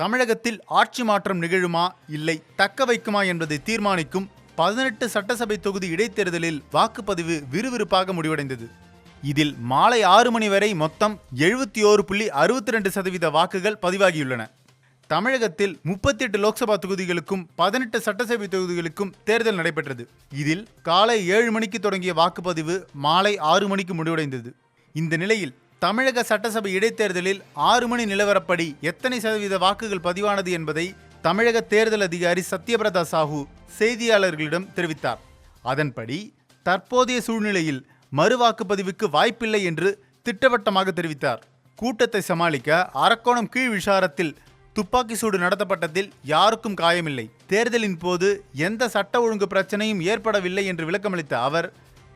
தமிழகத்தில் ஆட்சி மாற்றம் நிகழுமா? இல்லை தக்க வைக்குமா என்பதை தீர்மானிக்கும் பதினெட்டு சட்டசபை தொகுதி இடைத்தேர்தலில் வாக்குப்பதிவு விறுவிறுப்பாக முடிவடைந்தது. இதில் மாலை ஆறு மணி வரை மொத்தம் எழுபத்தி ஓரு புள்ளி அறுபத்தி ரெண்டு சதவீத வாக்குகள் பதிவாகியுள்ளன. தமிழகத்தில் முப்பத்தி எட்டு லோக்சபா தொகுதிகளுக்கும் பதினெட்டு சட்டசபை தொகுதிகளுக்கும் தேர்தல் நடைபெற்றது. இதில் காலை ஏழு மணிக்கு தொடங்கிய வாக்குப்பதிவு மாலை ஆறு மணிக்கு முடிவடைந்தது. இந்த நிலையில் தமிழக சட்டசபை இடைத்தேர்தலில் ஆறு மணி நிலவரப்படி எத்தனை சதவீத வாக்குகள் பதிவானது என்பதை தமிழக தேர்தல் அதிகாரி சத்யபிரதா சாஹூ செய்தியாளர்களிடம் தெரிவித்தார். அதன்படி தற்போதைய சூழ்நிலையில் மறு வாக்குப்பதிவுக்கு வாய்ப்பில்லை என்று திட்டவட்டமாக தெரிவித்தார். கூட்டத்தை சமாளிக்க அரக்கோணம் கீழ் விசாரத்தில் துப்பாக்கி சூடு நடத்தப்பட்டதில் யாருக்கும் காயமில்லை. தேர்தலின் போது எந்த சட்ட ஒழுங்கு பிரச்சனையும் ஏற்படவில்லை என்று விளக்கமளித்த அவர்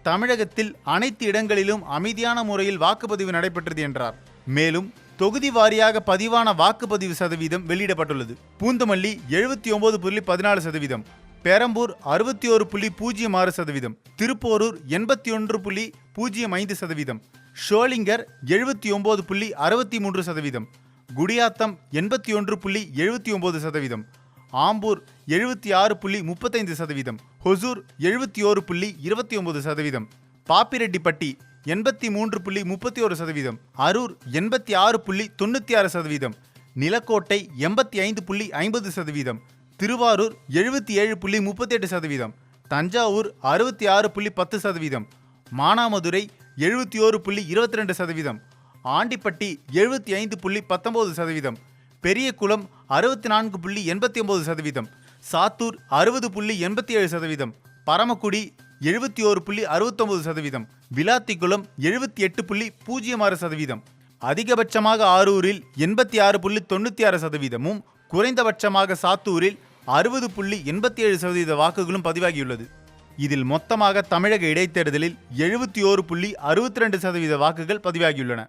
தமிழகத்தில் அனைத்து இடங்களிலும் அமைதியான முறையில் வாக்குப்பதிவு நடைபெற்றது என்றார். மேலும் தொகுதி வாரியாக பதிவான வாக்குப்பதிவு சதவீதம் வெளியிடப்பட்டுள்ளது. பூந்தமல்லி எழுபத்தி ஒன்பது புள்ளி பதினாலு சதவீதம் பெரம்பூர் அறுபத்தி ஒரு புள்ளி பூஜ்ஜியம் ஆறு சதவீதம் திருப்போரூர் எண்பத்தி ஒன்று புள்ளி பூஜ்ஜியம் ஐந்து சதவீதம் ஷோலிங்கர் எழுபத்தி ஒன்பது புள்ளி அறுபத்தி மூன்று சதவீதம் குடியாத்தம் எண்பத்தி ஒன்று புள்ளி எழுபத்தி ஒன்பது சதவீதம் ஆம்பூர் எழுபத்தி ஆறு புள்ளி முப்பத்தைந்து சதவீதம் ஹொசூர் எழுபத்தி ஓரு புள்ளி இருபத்தி ஒன்பது சதவீதம் பாப்பிரெட்டிப்பட்டி எண்பத்தி மூன்று புள்ளி முப்பத்தி ஒரு சதவீதம் அரூர் எண்பத்தி ஆறு புள்ளி தொண்ணூற்றி ஆறு சதவீதம் நிலக்கோட்டை எண்பத்தி ஐந்து புள்ளி ஐம்பது சதவீதம் திருவாரூர் எழுபத்தி ஏழு புள்ளி முப்பத்தெட்டு சதவீதம் தஞ்சாவூர் அறுபத்தி ஆறு புள்ளி பத்து சதவீதம் மானாமதுரை எழுபத்தி ஓரு புள்ளி இருபத்தி ரெண்டு சதவீதம் ஆண்டிப்பட்டி எழுபத்தி ஐந்து புள்ளி பத்தொம்போது சதவீதம் பெரியகுளம் அறுபத்தி நான்கு புள்ளி எண்பத்தி ஒன்பது சதவீதம் சாத்தூர் அறுபது புள்ளி எண்பத்தி ஏழு சதவீதம் பரமக்குடி எழுபத்தி ஓரு புள்ளி அறுபத்தொன்பது சதவீதம் விளாத்திக்குளம் எழுபத்தி எட்டு புள்ளி பூஜ்ஜியம் ஆறு சதவீதம். அதிகபட்சமாக ஆரூரில் எண்பத்தி ஆறு புள்ளி தொண்ணூற்றி ஆறு சதவீதமும் குறைந்தபட்சமாக சாத்தூரில் அறுபது புள்ளி எண்பத்தி ஏழு சதவீத வாக்குகளும் பதிவாகியுள்ளது. இதில் மொத்தமாக தமிழக இடைத்தேர்தலில் எழுபத்தி ஓரு புள்ளி அறுபத்தி ரெண்டு சதவீத வாக்குகள் பதிவாகியுள்ளன.